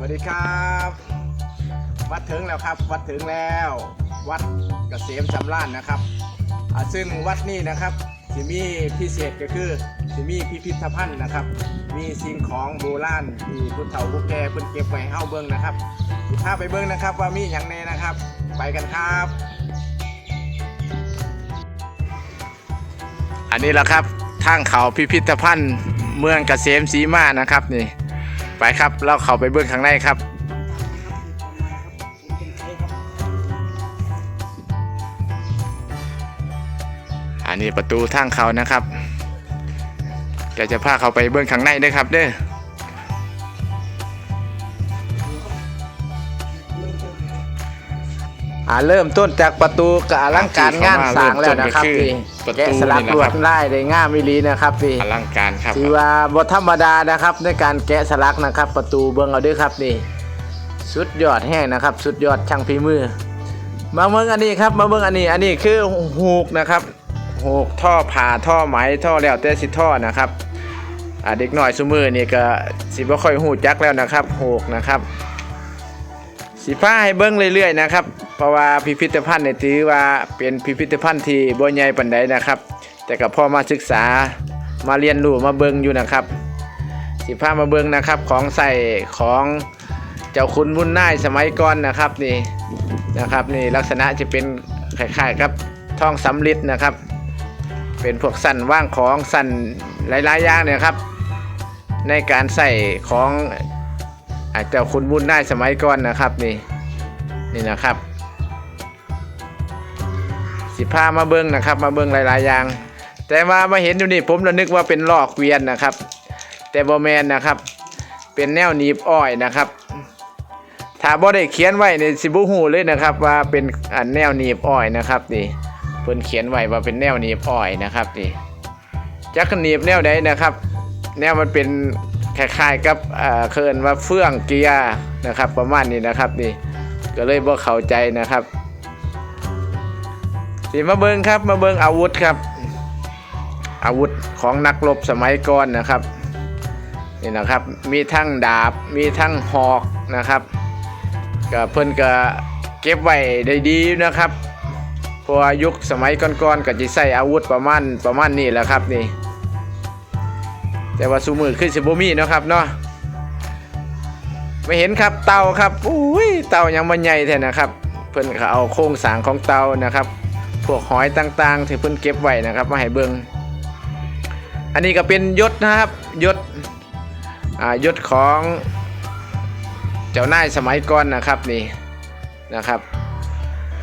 วัสดีครับ วัดถึงแล้วครับ วัดถึงแล้ว วัดเกษมสำราญนะครับซึ่งวัดนี้นะครับสิมีพิเศษก็คือสิมีพิพิธภัณฑ์นะครับ มีสิ่งของโบราณที่ผู้เฒ่าผู้แก่เพิ่นเก็บไว้ให้เฮาเบิ่งนะครับสิพาไปเบิ่งนะครับว่ามีอย่างแน่นะครับ ไปกันครับ อันนี้แหละครับทางเขาพิพิธภัณฑ์เมืองเกษมศีมานะครับนี่ ไปครับเราเข้าไปเบื้องข้างในครับอันนี้ประตูทางเขานะครับจะจะพาเขาไปเบื้องข้างในด้วยครับเด้อ อ่าเริ่มต้นจากประตูกับอลังการงานสร้างแล้วนะครับพี่ประตูแกะสลักนี่ลวนะคดรับลายได้ง่ามมิลีนะครับพี่อลังการครับถือว่าบทธรรมดานะครับ ในการแกะสลักนะครับ ประตูเบิ้งเอาด้วยครับนี่ สุดยอดแห้งนะครับ สุดยอดช่างฝีมือ มาเบิ้งอันนี้ครับ มาเบิ้งอันนี้ อันนี้คือหูกนะครับหูกท่อผ่าท่อไหมท่อแล้วแต่สิท่อนะครับอ่าเด็กหน่อยสมือนี่ก็สิบ่ค่อยหูจักแล้วนะครับหูกนะครับ สิพาให้เบิ้งเรื่อยๆนะครับ เพราะว่าพิพิธภัณฑ์เนี่ยถือว่าเป็นพิพิธภัณฑ์ที่บ่ใหญ่ปานใดนะครับ แต่ก็พอมาศึกษามาเรียนรู้มาเบิ้งอยู่นะครับสิพามาเบิ้งนะครับของใส่ของเจ้าคุณมุนน่ายสมัยก่อนนะครับนี่นะครับนี่ลักษณะจะเป็นคล้ายๆกับทองสำลิดนะครับ เป็นพวกสั่นว่างของสั่นหลายๆอย่างเนี่ยครับ ในการใส่ของ อาเจ้าคุณมุนน่ายสมัยก่อนนะครับนี่นี่นะครับ สิพามาเบิ้งนะครับ มาเบิ้งหลายๆอย่าง แต่มามาเห็นอยู่นี่ผมระนึกว่าเป็นลอกเวียนนะครับ แต่บอแมนนะครับ เป็นแนวหนีบอ้อยนะครับถ้าบ่ได้เขียนไว้ในสิบุหูเลยนะครับ ว่าเป็นอันแนวหนีบอ้อยนะครับนี่เพิ่นเขียนไว้ว่าเป็นแนวหนีบอ้อยนะครับนี่จักหนีบแนวใดนะครับ แนวมันเป็น คล้ายๆกับเอ่อเคินว่าเฟื่องเกียร์นะครับประมาณนี้นะครับนี่ก็เลยบ่เข้าใจนะครับสิมาเบิงครับมาเบิงอาวุธครับ อาวุธของนักรบสมัยก่อนนะครับนี่นะครับมีทั้งดาบมีทั้งหอกนะครับก็เพิ่นก็เก็บไว้ได้ดีนะครับพราะว่ายุคสมัยก่อนๆก็จะใส่อาวุธประมาณประมาณนี้แหละครับนี่ แต่ว่าสูมือขึ้นสิบมีเนาะครับเนาะไม่เห็นครับเตาครับอุ้ยเตายังมันใหญ่แท้นะครับ เพิ่นก็เอาโครงสร้างของเตานะครับ พวกหอยต่างๆ ที่เพิ่นเก็บไว้นะครับ มาให้เบิงอันนี้ก็เป็นยศนะครับยศอ่ายศของเจ้านายสมัยก่อนนะครับนี่นะครับ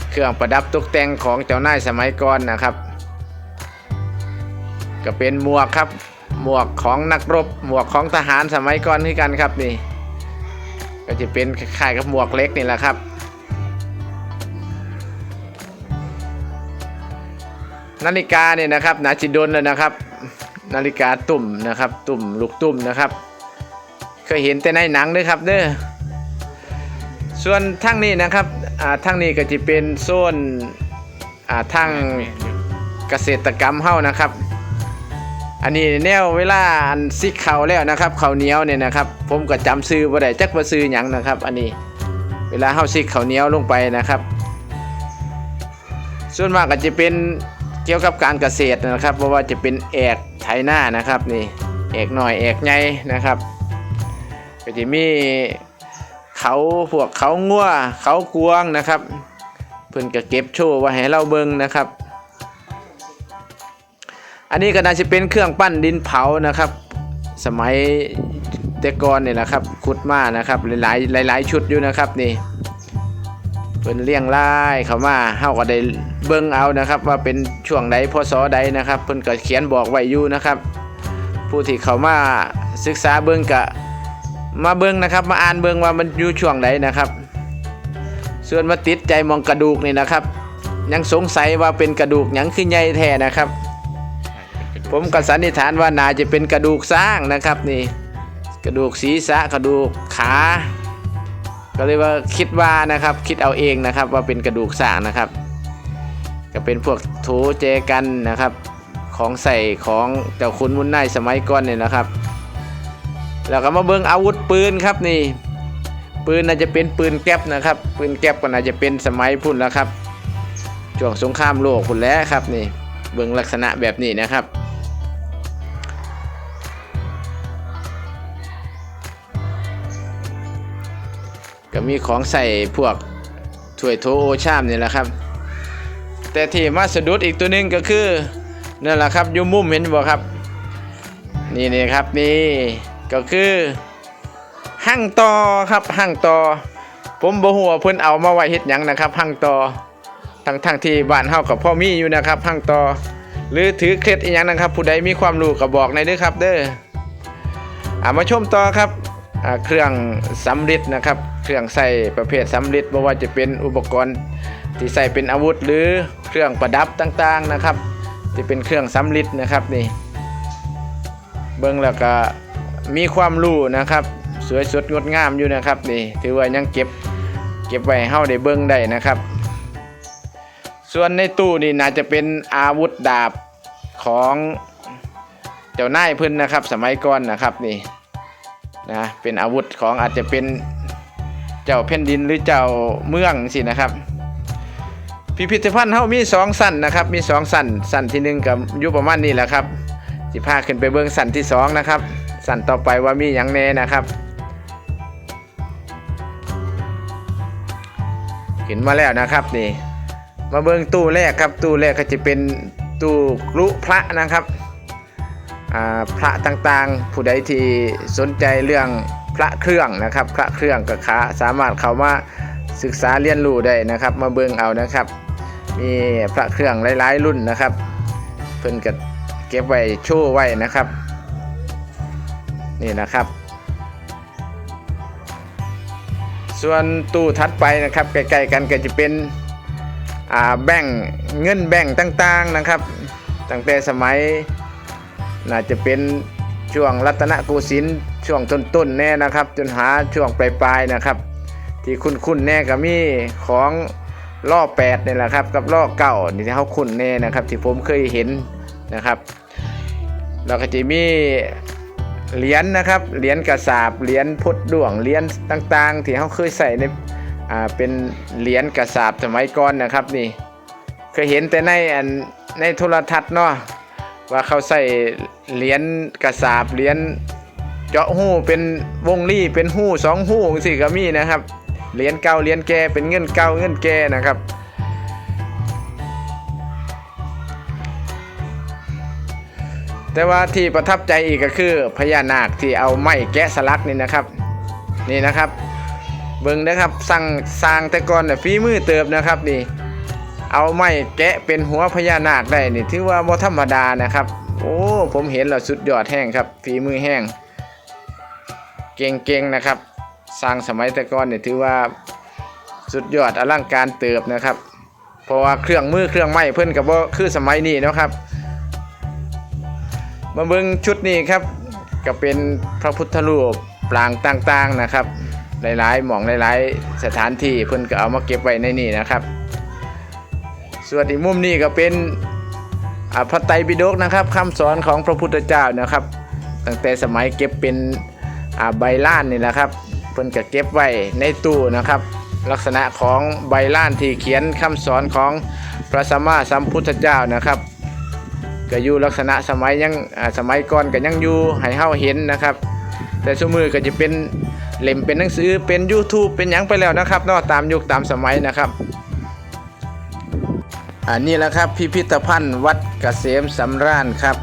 เครื่องประดับตกแต่งของเจ้านายสมัยก่อนนะครับ ก็เป็นหมวกครับ หมวกของนักรบ หมวกของทหารสมัยก่อนคือกันครับนี่ ก็จะเป็นคล้ายกับหมวกเล็กนี่แหละครับนาฬิกาเนี่ยนะครับนาจิดนเลยนะครับ นาฬิกาตุ่มนะครับ ตุ่มลูกตุ่มนะครับ เคยเห็นแต่ในหนังด้วยครับเด้อส่วนทั้งนี้นะครับอ่าทั้งนี้ก็จะเป็นโซนอ่าทั้งเกษตรกรรมเฮ้านะครับ อันนี้แนวเวลาอันซิกเขาแล้วนะครับเขาเหนียวเนี่ยนะครับ ผมก็จำซื้อบ่ได้จักว่าซื้อหยังนะครับ อันนี้เวลาเฮาซิกเขาเหนียวลงไปนะครับ ส่วนมากก็จะเป็นเกี่ยวกับการเกษตรนะครับเพราะว่าจะเป็นแอกไถหน้านะครับนี่แอกหน่อยแอกใหญ่นะครับก็จะมีเขาพวกเขางัวเขากวางนะครับ เพิ่นก็เก็บโชว์ไว้ให้เราเบิ่งนะครับ อันนี้ก็น่าจะเป็นเครื่องปั้นดินเผานะครับ สมัยแต่ก่อนนี่แหละครับขุดมานะครับหลายๆหลาย ๆ ชุดอยู่นะครับนี่เพิ่นเลี้ยงไล่เขามาเฮาก็ได้เบิ่งเอานะครับ ว่าเป็นช่วงใดพศใดนะครับเพิ่นก็เขียนบอกไว้อยู่นะครับ ผู้ที่เขามาศึกษาเบิ่งก็มาเบิ่งนะครับ มาอ่านเบิ่งว่ามันอยู่ช่วงใดนะครับ ส่วนมาติดใจมองกระดูกนี่นะครับ ยังสงสัยว่าเป็นกระดูกหยังคือใหญ่แท้นะครับ ผมก็สันนิษฐานว่าน่าจะเป็นกระดูกสร้างนะครับนี่ กระดูกศีรษะกระดูกขา ก็เลยว่าคิดว่านะครับ คิดเอาเองนะครับว่าเป็นกระดูกสร้างนะครับ ก็เป็นพวกโถเจกันนะครับ ของใส่ของเจ้าคุณมุนไนายสมัยก่อนเนี่ยนะครับแล้วก็มาเบิ่งอาวุธปืนครับนี่ ปืนน่าจะเป็นปืนแก๊ปนะครับ ปืนแก๊ปก็น่าจะเป็นสมัยพุ่นแล้วครับช่วงสงครามโลกพุ่นแล้วครับนี่เบิ่งลักษณะแบบนี้นะครับ ก็มีของใส่พวกถ้วยโถโอชามนี่แหละครับ แต่ที่มาสะดุดอีกตัวหนึงก็คือนั่นแหละครับอยูมุมเห็นบ่ครับ นี่นี่ครับนี่ก็คือหั่งตอครับหั่งตอผมบ่ฮู้ว่าเพิ่นเอามาไว้เฮ็ดหยังนะครับหั่งตอทั้งทั้งที่บ้านเฮากับพ่อมีอยู่นะครับหั่งตอหรือถือเคล็ดอีหยังนะครับ ผู้ใดมีความรู้ก็บอกในเด้อครับ เด้ออามาชมต่อครับ เครื่องสำริดนะครับ เครื่องใส่ประเภทสำริดบ่ว่าจะเป็นอุปกรณ์ที่ใส่เป็นอาวุธหรือเครื่องประดับต่างๆนะครับที่เป็นเครื่องสำริดนะครับนี่เบิ่งแล้วก็มีความรู้นะครับ สวยสดงดงามอยู่นะครับนี่ถือว่ายังเก็บเก็บไว้ให้เฮาได้เบิ่งได้นะครับ ส่วนในตู้นี่น่าจะเป็นอาวุธดาบของเจ้านายเพิ่นนะครับ สมัยก่อนนะครับนี่ นะเป็นอาวุธของอาจจะเป็นเจ้าแผ่นดินหรือเจ้าเมืองสินะครับ พิพิธภัณฑ์เฮามีสองสั้นนะครับมีสองสั้นสั้นที่หนึ่งกับยู่ประมาณนี้แหละครับสิพาขึ้นไปเบื้องสันที่สองนะครับสันต่อไปว่ามีอย่างแน่นะครับขึ้นมาแล้วนะครับนี่มาเบื้องตู้แรกครับตู้แรกก็จะเป็นตู้กรุพระนะครับ พระต่างๆ ผู้ใดที่สนใจเรื่องพระเครื่องนะครับพระเครื่องกับขาสามารถเข้ามาศึกษาเรียนรู้ได้นะครับ มาเบื้องเอานะครับ มีพระเครื่องหลาย ๆ รุ่นนะครับ เพิ่นก็เก็บไว้โชว์ไว้นะครับ นี่นะครับ ส่วนตู้ถัดไปนะครับใกล้ๆกันก็จะเป็นแบ่งเงินแบ่งต่างๆนะครับตั้งแต่สมัย น่าจะเป็นช่วงรัตนโกสินทร์ช่วงต้นๆแน่นะครับ จนหาช่วงปลายๆนะครับ ที่คุ้นๆแน่ก็มีของล่อแปดนี่แหละครับ กับล่อเก่านี่ที่เขาคุ้นแน่นะครับ ที่ผมเคยเห็นนะครับแล้วก็จะมีเหรียญนะครับเหรียญกระสาบเหรียญพุทธดวงเหรียญต่างๆ ที่เขาเคยใส่ในอ่าเป็นเหรียญกระสาบสมัยก่อนนะครับนี่เคยเห็นแต่ในอันในโทรทัศน์เนาะ ว่าเขาใส่เหรียญกระสาบเหรียญเจาะหูเป็นวงลี่เป็นหูสองหูสิก็มีนะครับเหรียญเก่าเหรียญแก่เป็นเงินเก่าเงินแก่นะครับแต่ว่าที่ประทับใจอีกก็คือพญานาคที่เอาไม้แกะสลักนี่นะครับ นี่นะครับ เบิ่งนะครับสั่งสร้างแต่ก่อนฝีมือเติบนะครับนี่ เอาไม้แกะเป็นหัวพญานาคได้นี่ถือว่าบ่ธรรมดานะครับ โอ้ผมเห็นแล้วสุดยอดแห้งครับฝีมือแห้งเก่งๆนะครับ สร้างสมัยต่ก่อนเนี่ยถือว่าสุดยอดอลังการเติบนะครับ เพราะว่าเครื่องมือเครื่องไม้เพิ่นก็บ่คือสมัยนี้นะครับ มาเบิ่งชุดนี้ครับก็เป็นพระพุทธรูปปรางต่างๆนะครับ หลายๆหม่องหลายๆสถานที่เพิ่นก็เอามาเก็บไว้ในนี่นะครับ ส่วนอีกมุมนี้ก็เป็นอ่าพระไตรปิฎกนะครับคำสอนของพระพุทธเจ้านะครับ ตั้งแต่สมัยเก็บเป็นอ่าใบล้านนี่แหละครับเพิ่นก็เก็บไว้ในตู้นะครับ ลักษณะของใบล้านที่เขียนคำสอนของพระสัมมาสัมพุทธเจ้านะครับก็อยู่ลักษณะสมัยยังอ่าสมัยก่อนก็ยังอยู่ให้เฮาเห็นนะครับ แต่สมือก็จะเป็นเล่มเป็นหนังสือเป็น YouTube เป็นหยังไปแล้วนะครับนาะตามยุคตามสมัยนะครับ อันนี้แหละครับพิพิธภัณฑ์วัดเกษมสำราญครับ